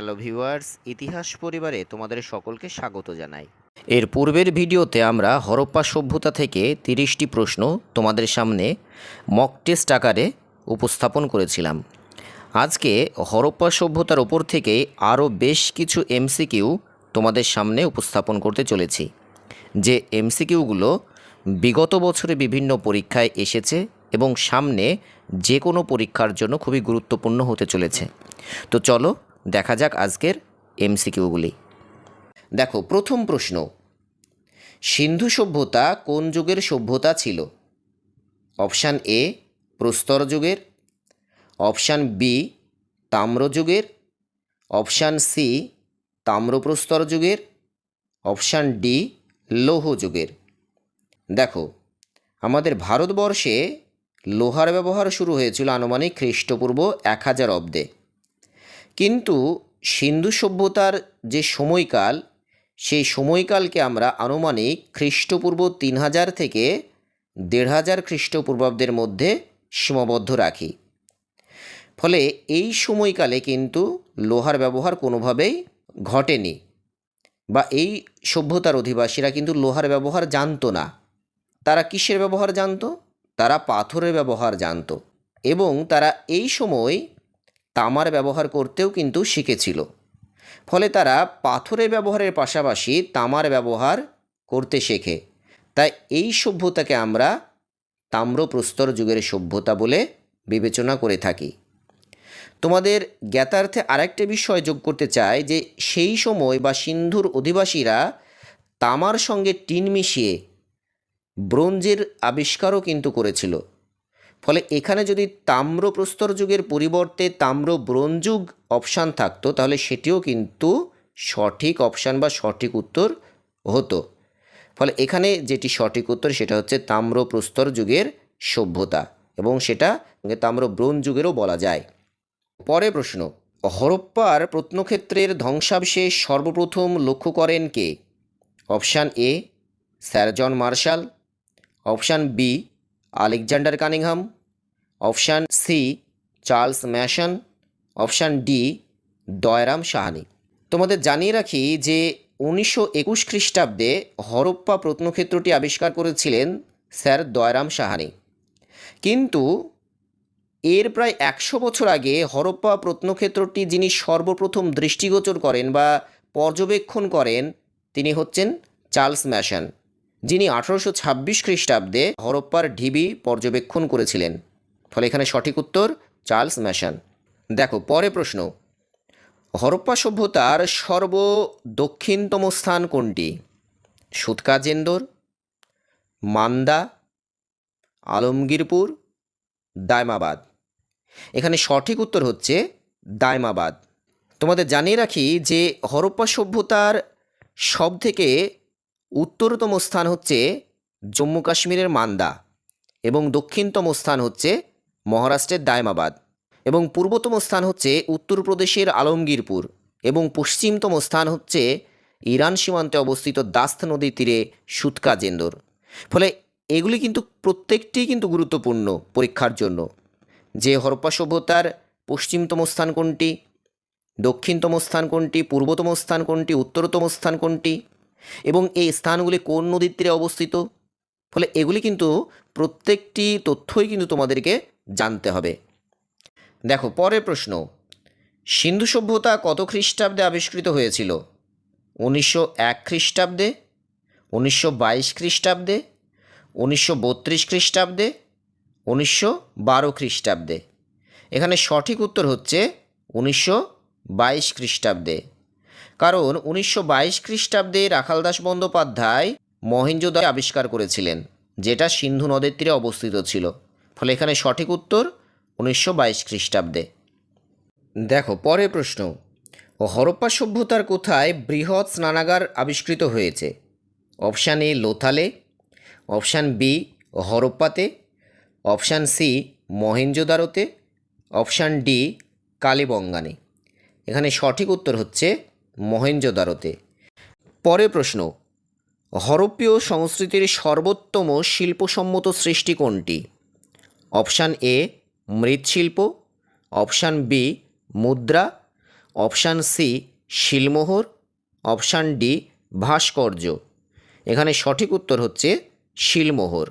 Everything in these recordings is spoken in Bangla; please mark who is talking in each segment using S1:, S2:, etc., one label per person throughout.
S1: হ্যালো ভিউয়ার্স ইতিহাস পরিবারে তোমাদের সকলকে স্বাগত জানাই। এর পূর্বের ভিডিওতে আমরা হরপ্পা সভ্যতা থেকে তিরিশটি প্রশ্ন তোমাদের সামনে মক টেস্ট আকারে উপস্থাপন করেছিলাম। আজকে হরপ্পা সভ্যতার ওপর থেকে আরও বেশ কিছু এমসিকিউ তোমাদের সামনে উপস্থাপন করতে চলেছি। যে এমসিকিউগুলো বিগত বছরে বিভিন্ন পরীক্ষায় এসেছে এবং সামনে যে কোনো পরীক্ষার জন্য খুবই গুরুত্বপূর্ণ হতে চলেছে। তো চলো দেখা যাক আজকের এমসিকিউগুলি। দেখো, প্রথম প্রশ্ন। সিন্ধু সভ্যতা কোন যুগের সভ্যতা ছিল? অপশান এ, প্রস্তর যুগের। অপশান বি, তাম্র যুগের। অপশান সি, তাম্রপ্রস্তর যুগের। অপশান ডি, লৌহ যুগের। দেখো, আমাদের ভারতবর্ষে লোহার ব্যবহার শুরু হয়েছিল আনুমানিক খ্রিস্টপূর্ব এক হাজার অব্দে। কিন্তু সিন্ধু সভ্যতার যে সময়কাল, সেই সময়কালকে আমরা আনুমানিক খ্রিস্টপূর্ব তিন হাজার থেকে দেড় হাজার খ্রিস্টপূর্বাব্দের মধ্যে সীমাবদ্ধ রাখি। ফলে এই সময়কালে কিন্তু লোহার ব্যবহার কোনোভাবেই ঘটেনি বা এই সভ্যতার অধিবাসীরা কিন্তু লোহার ব্যবহার জানতো না। তারা কিসের ব্যবহার জানতো? তারা পাথরের ব্যবহার জানতো এবং তারা এই সময় তামার ব্যবহার করতেও কিন্তু শিখেছিল। ফলে তারা পাথরের ব্যবহারের পাশাপাশি তামার ব্যবহার করতে শেখে। তাই এই সভ্যতাকে আমরা তাম্রপ্রস্তর যুগের সভ্যতা বলে বিবেচনা করে থাকি। তোমাদের জ্ঞাতার্থে আরেকটা বিষয় যোগ করতে চাই যে সেই সময় বা সিন্ধুর অধিবাসীরা তামার সঙ্গে টিন মিশিয়ে ব্রোঞ্জের আবিষ্কারও কিন্তু করেছিল। ফলে এখানে যদি তাম্র প্রস্তর যুগের পরিবর্তে তাম্র ব্রোঞ্জ যুগ অপশান থাকতো, তাহলে সেটিও কিন্তু সঠিক অপশান বা সঠিক উত্তর হতো। ফলে এখানে যেটি সঠিক উত্তর, সেটা হচ্ছে তাম্র প্রস্তর যুগের সভ্যতা এবং সেটা তাম্র ব্রোঞ্জ যুগেরও বলা যায়। পরে প্রশ্ন, হরপ্পার প্রত্নক্ষেত্রের ধ্বংসাবশেষ সর্বপ্রথম লক্ষ্য করেন কে? Option A sir John Marshall option B Alexander Cunningham. Option C, Charles Masson. Option D, Dayaram Sahni. তোমাদের জানিয়ে রাখি যে উনিশশো একুশ খ্রিস্টাব্দে হরপ্পা প্রত্নক্ষেত্রটি আবিষ্কার করেছিলেন স্যার দয়রাম সাহানি। কিন্তু এর প্রায় একশো বছর আগে হরপ্পা প্রত্নক্ষেত্রটি যিনি সর্বপ্রথম দৃষ্টিগোচর করেন বা পর্যবেক্ষণ করেন, তিনি হচ্ছেন চার্লস ম্যাশন। যিনি আঠারোশো ছাব্বিশ খ্রিস্টাব্দে হরপ্পার ঢিবি পর্যবেক্ষণ করেছিলেন। ফলে এখানে সঠিক উত্তর চার্লস ম্যাশন। দেখো পরে প্রশ্ন। হরপ্পা সভ্যতার সর্ব দক্ষিণতম স্থান কোনটি? সুতকাজেন্দর, মান্দা, আলমগীরপুর, দায়মাবাদ। এখানে সঠিক উত্তর হচ্ছে দায়মাবাদ। তোমাদের জানিয়ে রাখি যে হরপ্পা সভ্যতার সব থেকে উত্তরতম স্থান হচ্ছে জম্মু কাশ্মীরের মান্দা এবং দক্ষিণতম স্থান হচ্ছে মহারাষ্ট্রের দায়মাবাদ এবং পূর্বতম স্থান হচ্ছে উত্তরপ্রদেশের আলমগীরপুর এবং পশ্চিমতম স্থান হচ্ছে ইরান সীমান্তে অবস্থিত দাস্ত নদীর তীরে সুতকাজেন্দর ফলে এগুলি কিন্তু প্রত্যেকটি কিন্তু গুরুত্বপূর্ণ পরীক্ষার জন্য। যে হরপ্পা সভ্যতার পশ্চিমতম স্থান কোনটি, দক্ষিণতম স্থান কোনটি, পূর্বতম স্থান কোনটি, উত্তরতম স্থান কোনটি এবং এই স্থানগুলি কোন নদীর তীরে অবস্থিত? ফলে এগুলি কিন্তু প্রত্যেকটি তথ্যই কিন্তু তোমাদেরকে জানতে হবে। দেখো, পরের প্রশ্ন। সিন্ধু সভ্যতা কত খ্রিস্টাব্দে আবিষ্কৃত হয়েছিল? উনিশশো এক খ্রিস্টাব্দে, উনিশশো বাইশ খ্রিস্টাব্দে, উনিশশো বত্রিশ খ্রিস্টাব্দে, উনিশশো বারো খ্রিস্টাব্দে। এখানে সঠিক উত্তর হচ্ছে উনিশশো বাইশ খ্রিস্টাব্দে। কারণ উনিশশো বাইশ খ্রিস্টাব্দে রাখালদাস বন্দ্যোপাধ্যায় মহেঞ্জোদয় আবিষ্কার করেছিলেন, যেটা সিন্ধু নদের তীরে অবস্থিত ছিল। ফলে এখানে সঠিক উত্তর উনিশশো বাইশ খ্রিস্টাব্দে। দেখো, পরের প্রশ্ন। হরপ্পা সভ্যতার কোথায় বৃহৎ স্নানাগার আবিষ্কৃত হয়েছে? অপশান এ লোথালে, অপশান বি হরপ্পাতে, অপশান সি মহেঞ্জোদারোতে অপশান ডি কালীবঙ্গানে। এখানে সঠিক উত্তর হচ্ছে মহেঞ্জোদারোতে পরে প্রশ্ন হরপ্পীয় সংস্কৃতির সর্বোত্তম শিল্পসম্মত সৃষ্টি কোনটি? অপশান এ, মৃৎশিল্প, অপশান বি, মুদ্রা, অপশান সি, শিলমোহর, অপশান ডি, ভাস্কর্য। এখানে সঠিক উত্তর হচ্ছে শিলমোহর।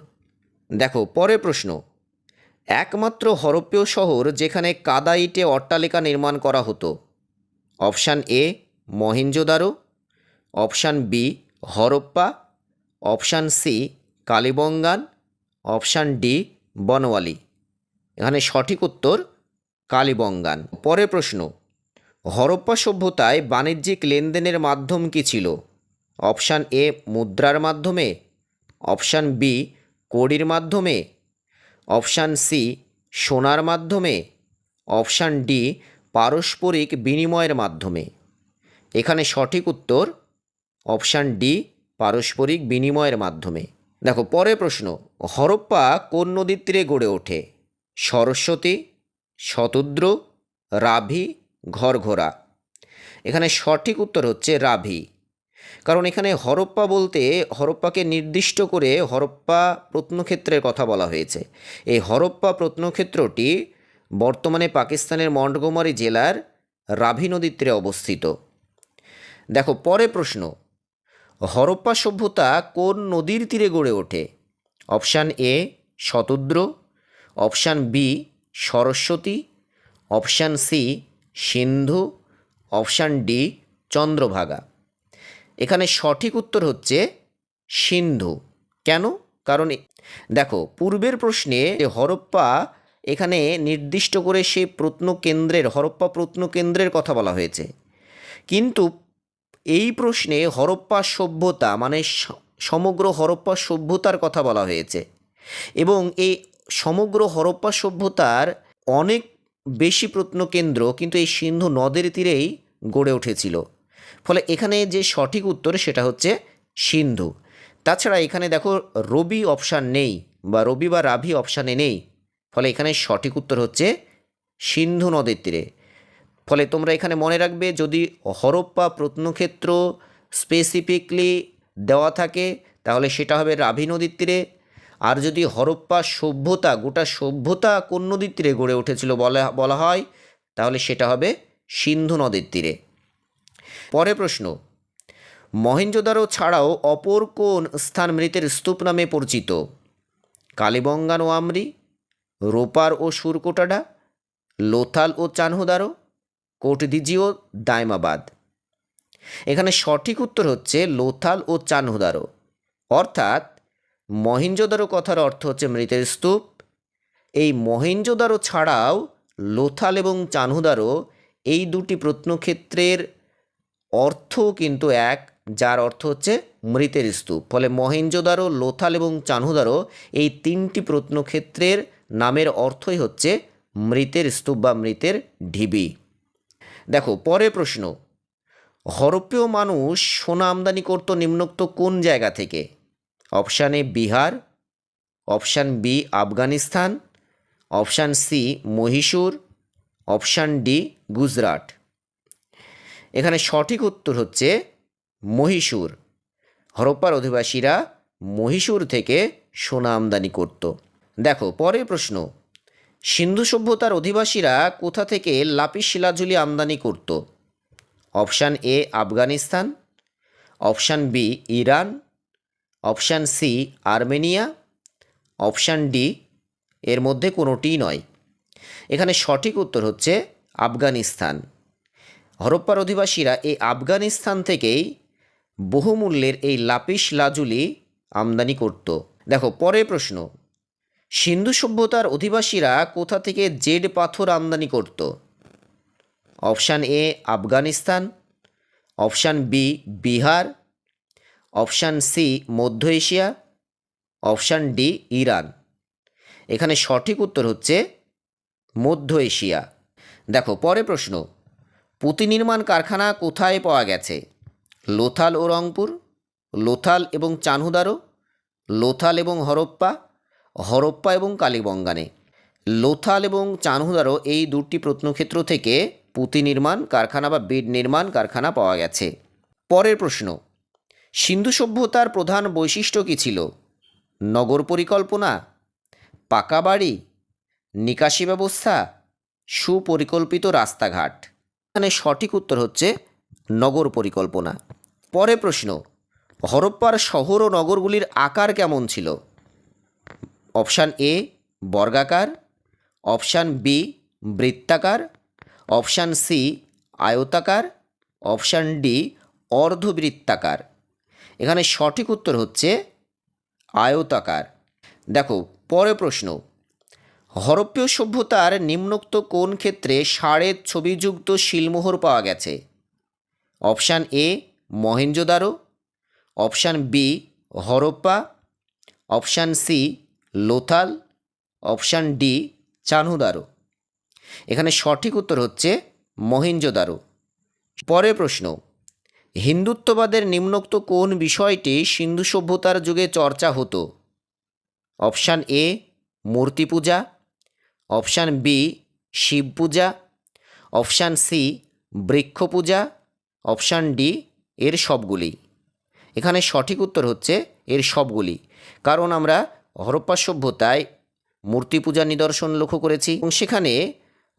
S1: দেখো পরে প্রশ্ন, একমাত্র হরপ্পীয় শহর যেখানে কাদা ইটে অট্টালিকা নির্মাণ করা হতো? Option A Mohenjodaro option B Harappa, option C Kalibangan, option D Banawali. এখানে সঠিক উত্তর কালীবঙ্গান। পরের প্রশ্ন, হরপ্পা সভ্যতায় বাণিজ্যিক লেনদেনের মাধ্যম কী ছিল? অপশান এ মুদ্রার মাধ্যমে, অপশান বি কড়ির মাধ্যমে, অপশান সি সোনার মাধ্যমে, অপশান ডি পারস্পরিক বিনিময়ের মাধ্যমে। এখানে সঠিক উত্তর অপশান ডি, পারস্পরিক বিনিময়ের মাধ্যমে। দেখো পরে প্রশ্ন, হরপ্পা কোন নদীর তীরে গড়ে ওঠে? সরস্বতী, শতদ্র, রাভি ঘরঘোরা এখানে সঠিক উত্তর হচ্ছে রাভি। কারণ এখানে হরপ্পা বলতে হরপ্পাকে নির্দিষ্ট করে হরপ্পা প্রত্নক্ষেত্রের কথা বলা হয়েছে। এই হরপ্পা প্রত্নক্ষেত্রটি বর্তমানে পাকিস্তানের মন্টগোমারি জেলার রাভি নদীর তীরে অবস্থিত। দেখো, পরে প্রশ্ন। হরপ্পা সভ্যতা কোন নদীর তীরে গড়ে ওঠে? Option A, Shatadru. Option B, Saraswati. Option C, Sindhu. Option D, Chandrabhaga. এখানে সঠিক উত্তর হচ্ছে সিন্ধু। কেন? কারণ দেখো, পূর্বের প্রশ্নে হরপ্পা এখানে নির্দিষ্ট করে সেই প্রত্নকেন্দ্রের, হরপ্পা প্রত্নকেন্দ্রের কথা বলা হয়েছে। কিন্তু এই প্রশ্নে হরপ্পা সভ্যতা মানে সমগ্র হরপ্পা সভ্যতার কথা বলা হয়েছে। এবং এই সমগ্র হরপ্পা সভ্যতার অনেক বেশি প্রত্নকেন্দ্র কিন্তু এই সিন্ধু নদের তীরেই গড়ে উঠেছিল। ফলে এখানে যে সঠিক উত্তর সেটা হচ্ছে সিন্ধু। তাছাড়া এখানে দেখো রবি অপশান নেই বা রবি বা রাভি অপশানে নেই। ফলে এখানে সঠিক উত্তর হচ্ছে সিন্ধু নদের তীরে। ফলে তোমরা এখানে মনে রাখবে, যদি হরপ্পা প্রত্নক্ষেত্র স্পেসিফিকলি দেওয়া থাকে, তাহলে সেটা হবে রাভি নদীর তীরে। আর যদি হরপ্পা সভ্যতা, গোটা সভ্যতা কোন নদীর তীরে গড়ে উঠেছিল বলা বলা হয়, তাহলে সেটা হবে সিন্ধু নদীর তীরে। পরে প্রশ্ন মহেঞ্জোদারো ছাড়াও অপর কোন স্থান মৃতের স্তূপ নামে পরিচিত? কালীবঙ্গান ও আমরি, রোপার ও সুরকোটাডা, লোথাল ও চানহুদারো কোটদিজি ও দায়মাবাদ। এখানে সঠিক উত্তর হচ্ছে লোথাল ও চানহুদারো। অর্থাৎ মহেঞ্জোদারো কথার অর্থ হচ্ছে মৃতের স্তূপ। এই মহেঞ্জোদারো ছাড়াও লোথাল এবং চানহুদারো এই দুটি প্রত্নক্ষেত্রের অর্থ কিন্তু এক, যার অর্থ হচ্ছে মৃতের স্তূপ। ফলে মহেঞ্জোদারো লোথাল এবং চানহুদারো এই তিনটি প্রত্নক্ষেত্রের নামের অর্থই হচ্ছে মৃতের স্তূপ বা মৃতের ঢিবি। দেখো পরে প্রশ্ন। হরপ্পীয় মানুষ সোনা আমদানি করত নিম্নোক্ত কোন জায়গা থেকে? Option A Bihar, option B Afghanistan, option C Mysore, option D Gujarat. এখানে সঠিক উত্তর হচ্ছে মহীশূর। হরপ্পার অধিবাসীরা মহীশূর থেকে সোনা আমদানি করত। দেখো, পরের প্রশ্ন। সিন্ধু সভ্যতার অধিবাসীরা কোথা থেকে লাপিস শিলাঝুলি আমদানি করত? Option A, Afghanistan. Option B, Iran. Option C, Armenia. Option D, এর মধ্যে কোনোটিই নয়। এখানে সঠিক উত্তর হচ্ছে আফগানিস্তান। হরপ্পার অধিবাসীরা এই আফগানিস্তান থেকেই বহুমূল্যের এই লাপিস লাজুলি আমদানি করত। দেখো, পরের প্রশ্ন। সিন্ধু সভ্যতার অধিবাসীরা কোথা থেকে জেড পাথর আমদানি করত? Option A, Afghanistan. Option B, Bihar. Option C, মধ্য এশিয়া। Option D, Iran. এখানে সঠিক উত্তর হচ্ছে মধ্য এশিয়া। দেখো পরে প্রশ্ন। পুঁতি নির্মাণ কারখানা কোথায় পাওয়া গেছে? লোথাল ও রংপুর, লোথাল এবং চানহুদারো, লোথাল এবং হরপ্পা হরপ্পা এবং কালীবঙ্গানে। লোথাল এবং চানহুদারও এই দুটি প্রত্নক্ষেত্র থেকে পুঁতি নির্মাণ, কারখানা বা বেড নির্মাণ কারখানা পাওয়া গেছে। পরের প্রশ্ন, সিন্ধু সভ্যতার প্রধান বৈশিষ্ট্য কী ছিল? নগর পরিকল্পনা, পাকা বাড়ি, নিকাশি ব্যবস্থা, সুপরিকল্পিত রাস্তাঘাট? এখানে সঠিক উত্তর হচ্ছে নগর পরিকল্পনা। পরে প্রশ্ন, হরপ্পার শহর ও নগরগুলির আকার কেমন ছিল? অপশান এ, বর্গাকার, অপশান বি, বৃত্তাকার, অপশান সি, আয়তাকার, অপশান ডি, অর্ধবৃত্তাকার। এখানে সঠিক উত্তর হচ্ছে আয়তাকার। দেখো পরে প্রশ্ন। হরপ্পীয় সভ্যতার নিম্নোক্ত কোন ক্ষেত্রে সাড়ে ছবিযুক্ত শিলমোহর পাওয়া গেছে? Option A Mohenjodaro option B, Harappa, option C Lothal, option D Chanhudaro এখানে সঠিক উত্তর হচ্ছে মহেঞ্জোদারো পরের প্রশ্ন, হিন্দুত্ববাদের নিম্নোক্ত কোন বিষয়টি সিন্ধু সভ্যতার যুগে চর্চা হতো? অপশান এ, মূর্তি পূজা। অপশান বি, শিব পূজা। অপশান সি, বৃক্ষ পূজা। অপশান ডি, এর সবগুলি। এখানে সঠিক উত্তর হচ্ছে এর সবগুলি। কারণ আমরা হরপ্পা সভ্যতায় মূর্তি পূজা নিদর্শন লক্ষ্য করেছি এবং সেখানে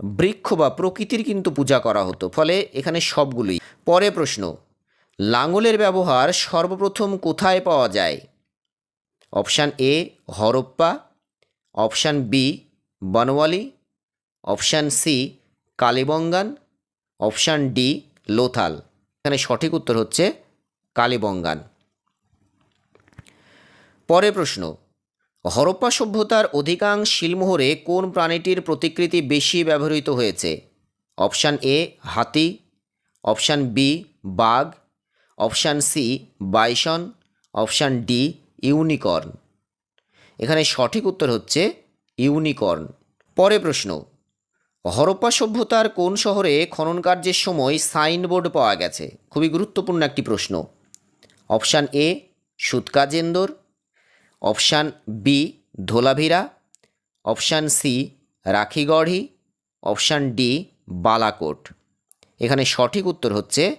S1: বৃক্ষ বা প্রকৃতির কিন্তু পূজা করা হতো। ফলে এখানে সবগুলি পরে প্রশ্ন, লাঙলের ব্যবহার সর্বপ্রথম কোথায় পাওয়া যায়? Option A, Harappa. Option B, Banawali. Option C, Kalibangan. Option D, Lothal. এখানে সঠিক উত্তর হচ্ছে কালীবঙ্গান। পরে প্রশ্ন হরপ্পা সভ্যতার অধিকাংশ শিলমোহরে কোন প্রাণীটির প্রতিকৃতি বেশি ব্যবহৃত হয়েছে? অপশান এ, হাতি। অপশান বি, বাঘ। Option C, bison. Option D, unicorn. এখানে সঠিক উত্তর হচ্ছে ইউনিকর্ন। পরে প্রশ্ন, হরপ্পা সভ্যতার কোন শহরে খনন কার্যের সময় সাইনবোর্ড পাওয়া গেছে? খুবই গুরুত্বপূর্ণ একটি প্রশ্ন। Option A, Sutkagendor. Option B Dholavira. Option C Rakhigarhi. Option D Balakot. এখানে সঠিক উত্তর হচ্ছে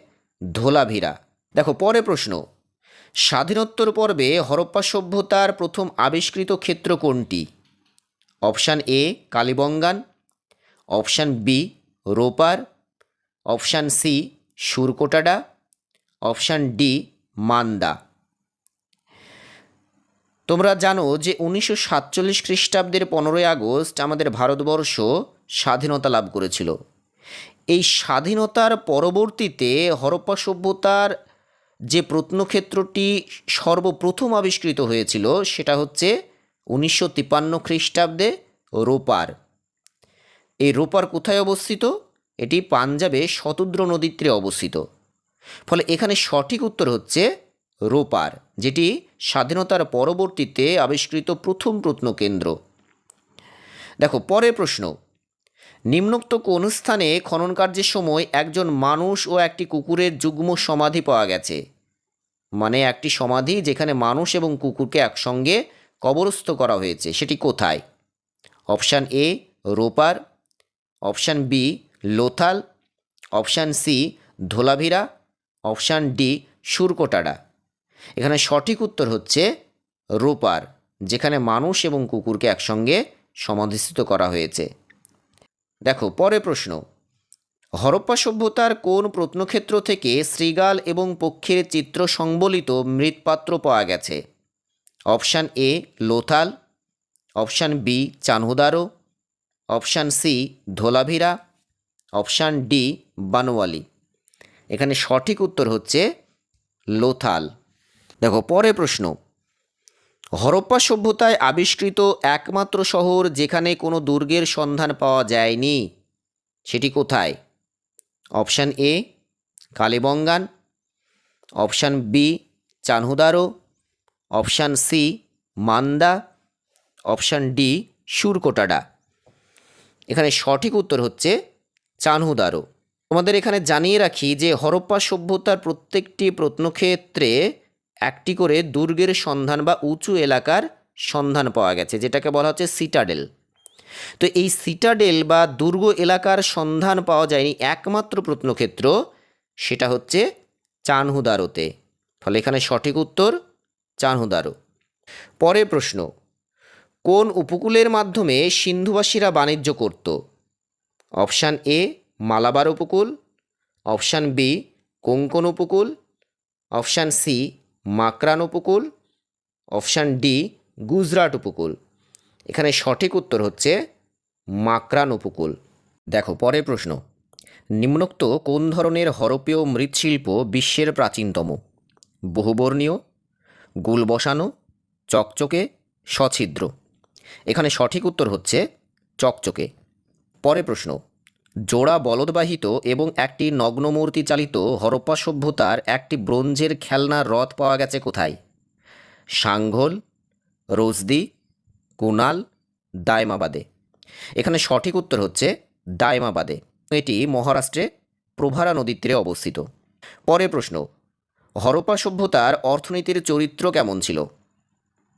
S1: ধোলাভিরা। দেখো পরে প্রশ্ন। স্বাধীনোত্তর পর্বে হরপ্পা সভ্যতার প্রথম আবিষ্কৃত ক্ষেত্র কোনটি? Option A Kalibangan. Option B Ropar. Option C Surkotada. Option D Manda. তোমরা জানো যে উনিশশো সাতচল্লিশ খ্রিস্টাব্দের পনেরোই আগস্ট আমাদের ভারতবর্ষ স্বাধীনতা লাভ করেছিল। এই স্বাধীনতার পরবর্তীতে হরপ্পা সভ্যতার যে প্রত্নক্ষেত্রটি সর্বপ্রথম আবিষ্কৃত হয়েছিল সেটা হচ্ছে উনিশশো তিপ্পান্ন খ্রিস্টাব্দে রোপার। এই রোপার কোথায় অবস্থিত? এটি পাঞ্জাবে শতদ্র নদীর তীরে অবস্থিত। ফলে এখানে সঠিক উত্তর হচ্ছে রোপার, যেটি স্বাধীনতার পরবর্তীতে আবিষ্কৃত প্রথম প্রত্নকেন্দ্র। দেখো, পরের প্রশ্ন। নিম্নোক্ত কোন স্থানে খনন কার্যের সময় একজন মানুষ ও একটি কুকুরের যুগ্ম সমাধি পাওয়া গেছে। মানে একটি সমাধি যেখানে মানুষ এবং কুকুরকে একসঙ্গে কবরস্থ করা হয়েছে। সেটি কোথায়? Option A, Ropar. Option B, Lothal. Option C, Dholavira. Option D, Surkotada. এখানে সঠিক উত্তর হচ্ছে রোপার, যেখানে মানুষ এবং কুকুরকে একসঙ্গে সমাধিস্থিত করা হয়েছে। দেখো, পরে প্রশ্ন। হরপ্পা সভ্যতার কোন প্রত্নক্ষেত্র থেকে শ্রীগাল এবং পক্ষীর চিত্র সংবলিত মৃৎপাত্র পাওয়া গেছে? Option A, Lothal. Option B, Chanhudaro. Option C, Dholavira. Option D, Banawali. এখানে সঠিক উত্তর হচ্ছে লোথাল। দেখো পরে প্রশ্ন। হরপ্পা সভ্যতায় আবিষ্কৃত একমাত্র শহর যেখানে কোনো দুর্গের সন্ধান পাওয়া যায়নি, সেটি কোথায়? Option A, Kalibangan. Option B, Chanhudaro. Option C, Manda. Option D, Surkotada. এখানে সঠিক উত্তর হচ্ছে চানহুদারো। তোমাদের এখানে জানিয়ে রাখি যে হরপ্পা সভ্যতার প্রত্যেকটি প্রত্নক্ষেত্রে একটি করে দুর্গের সন্ধান বা উঁচু এলাকার সন্ধান পাওয়া গেছে, যেটাকে বলা হচ্ছে সিটাডেল। তো এই সিটাডেল বা দুর্গ এলাকার সন্ধান পাওয়া যায়নি একমাত্র প্রত্নক্ষেত্র, সেটা হচ্ছে চানহুদারোতে। ফলে এখানে সঠিক উত্তর, চানহুদারো। পরের প্রশ্ন, কোন উপকূলের মাধ্যমে সিন্ধুবাসীরা বাণিজ্য করত? অপশান এ, মালাবার উপকূল, অপশান বি, কোঙ্কন উপকূল, অপশান সি মাকরান উপকূল, অপশান ডি, গুজরাট উপকূল। এখানে সঠিক উত্তর হচ্ছে মাকরান উপকূল। দেখো, পরের প্রশ্ন। নিম্নোক্ত কোন ধরনের হরপেয় মৃৎশিল্প বিশ্বের প্রাচীনতম? বহুবর্ণীয় গুল বসানো চকচকে, সছিদ্র। এখানে সঠিক উত্তর হচ্ছে চকচকে। পরে প্রশ্ন। জোড়া বলদবাহিত এবং একটি নগ্নমূর্তি চালিত হরপ্পা সভ্যতার একটি ব্রোঞ্জের খেলনার রথ পাওয়া গেছে কোথায়? সাংঘোল, রোজদি, কুনাল, দায়মাবাদে। এখানে সঠিক উত্তর হচ্ছে দায়মাবাদে। এটি মহারাষ্ট্রে প্রভারা নদীর তীরে অবস্থিত। পরের প্রশ্ন, হরপ্পা সভ্যতার অর্থনীতির চরিত্র কেমন ছিল?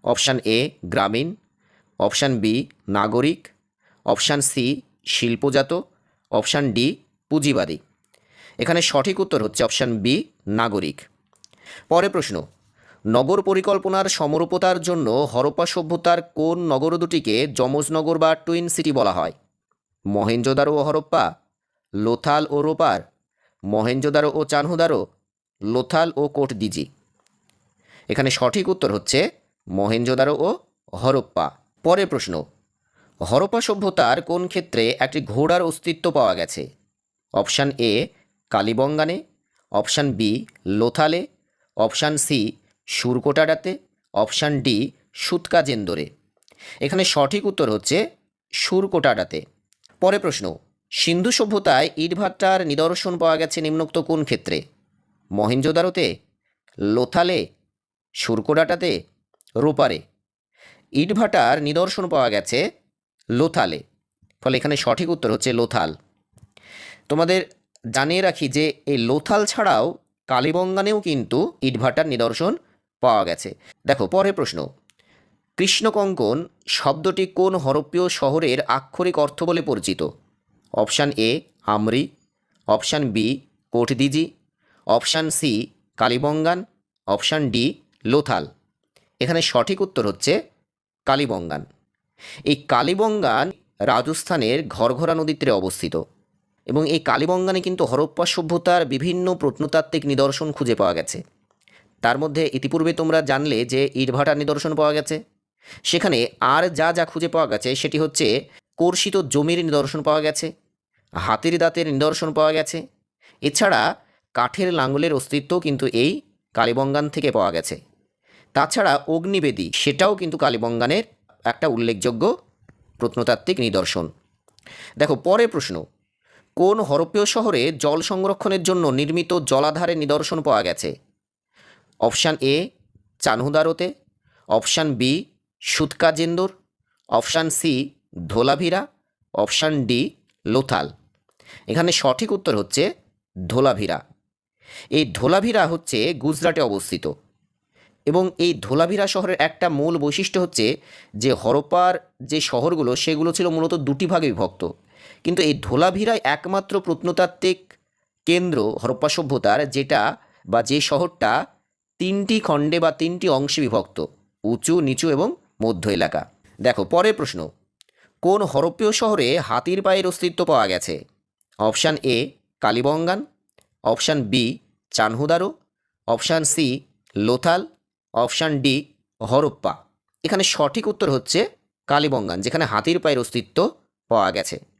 S1: অপশান এ, গ্রামীণ। অপশান বি, নাগরিক। অপশান সি, শিল্পজাত। অপশান ডি, পুঁজিবাদী। এখানে সঠিক উত্তর হচ্ছে অপশান বি, নাগরিক। পরে প্রশ্ন, নগর পরিকল্পনার সমরূপতার জন্য হরপ্পা সভ্যতার কোন নগর দুটিকে যমজনগর বা টুইন সিটি বলা হয়? মহেঞ্জোদারো ও হরপ্পা, লোথাল ও রোপার মহেঞ্জোদারো ও চানহুদারো লোথাল ও কোট কোটদিজি। এখানে সঠিক উত্তর হচ্ছে মহেঞ্জোদারো ও হরপ্পা। পরে প্রশ্ন হরপ্পা সভ্যতার কোন ক্ষেত্রে একটি ঘোড়ার অস্তিত্ব পাওয়া গেছে? অপশান এ, কালীবঙ্গানে। অপশান বি, লোথালে। অপশান সি, সুরকোটাডাতে। অপশান ডি, সুতকাজেন্দরে। এখানে সঠিক উত্তর হচ্ছে সুরকোটাডাতে। পরে প্রশ্ন, সিন্ধু সভ্যতায় ইটভাটার নিদর্শন পাওয়া গেছে নিম্নোক্ত কোন ক্ষেত্রে? মহেঞ্জোদারোতে লোথালে। সুরকোডাটাতে রোপারে। ইটভাটার নিদর্শন পাওয়া গেছে লোথালে। ফলে এখানে সঠিক উত্তর হচ্ছে লোথাল। তোমাদের জানিয়ে রাখি যে, এই লোথাল ছাড়াও কালীবঙ্গানেও কিন্তু ইটভাটার নিদর্শন পাওয়া গেছে। দেখো, পরের প্রশ্ন। কৃষ্ণকঙ্কন শব্দটি কোন হরপ্পীয় শহরের আক্ষরিক অর্থ বলে পরিচিত? Option A, Amri. Option B Kotdiji option C, Kalibangan. Option D, Lothal. এখানে সঠিক উত্তর হচ্ছে কালীবঙ্গান। এই কালীবঙ্গান রাজস্থানের ঘরঘরা নদীর তীরে অবস্থিত এবং এই কালীবঙ্গানে কিন্তু হরপ্পা সভ্যতার বিভিন্ন প্রত্নতাত্ত্বিক নিদর্শন খুঁজে পাওয়া গেছে। তার মধ্যে ইতিপূর্বে তোমরা জানলে যে ইটভাটার নিদর্শন পাওয়া গেছে। সেখানে আর যা যা খুঁজে পাওয়া গেছে সেটি হচ্ছে কর্ষিত জমির নিদর্শন পাওয়া গেছে, হাতির দাঁতের নিদর্শন পাওয়া গেছে। এছাড়া কাঠের লাঙ্গলের অস্তিত্ব কিন্তু এই কালীবঙ্গান থেকে পাওয়া গেছে। তাছাড়া অগ্নিবেদী, সেটাও কিন্তু কালীবঙ্গানের একটা উল্লেখযোগ্য প্রত্নতাত্ত্বিক নিদর্শন। দেখো, পরের প্রশ্ন, কোন হরপ্পীয় শহরে জল সংরক্ষণের জন্য নির্মিত জলাধারের নিদর্শন পাওয়া গেছে? Option A, চানহুদারোতে, option B, Sutkagendor, option C, Dholavira, option D, Lothal. এখানে সঠিক উত্তর হচ্ছে ধোলাভিরা। এই ধোলাভিরা হচ্ছে গুজরাটে অবস্থিত। এবং এই ধোলাভিরা শহরের একটা মূল বৈশিষ্ট্য হচ্ছে যে হরপ্পার যে শহরগুলো, সেগুলো ছিল মূলত দুটি ভাগে বিভক্ত। কিন্তু এই ধোলাভিরাই একমাত্র প্রত্নতাত্ত্বিক কেন্দ্র হরপ্পা সভ্যতার, যেটা বা যে শহরটা তিনটি খণ্ডে বা তিনটি অংশে বিভক্ত, উঁচু, নিচু এবং মধ্য এলাকা। দেখো, পরের প্রশ্ন। কোন হরপ্পীয় শহরে হাতির পায়ের অস্তিত্ব পাওয়া গেছে? Option A, Kalibangan. Option B, Chanhudaro. Option C, Lothal. Option D Harappa. এখানে সঠিক উত্তর হচ্ছে কালীবঙ্গান যেখানে হাতির পায়ের অস্তিত্ব পাওয়া গেছে।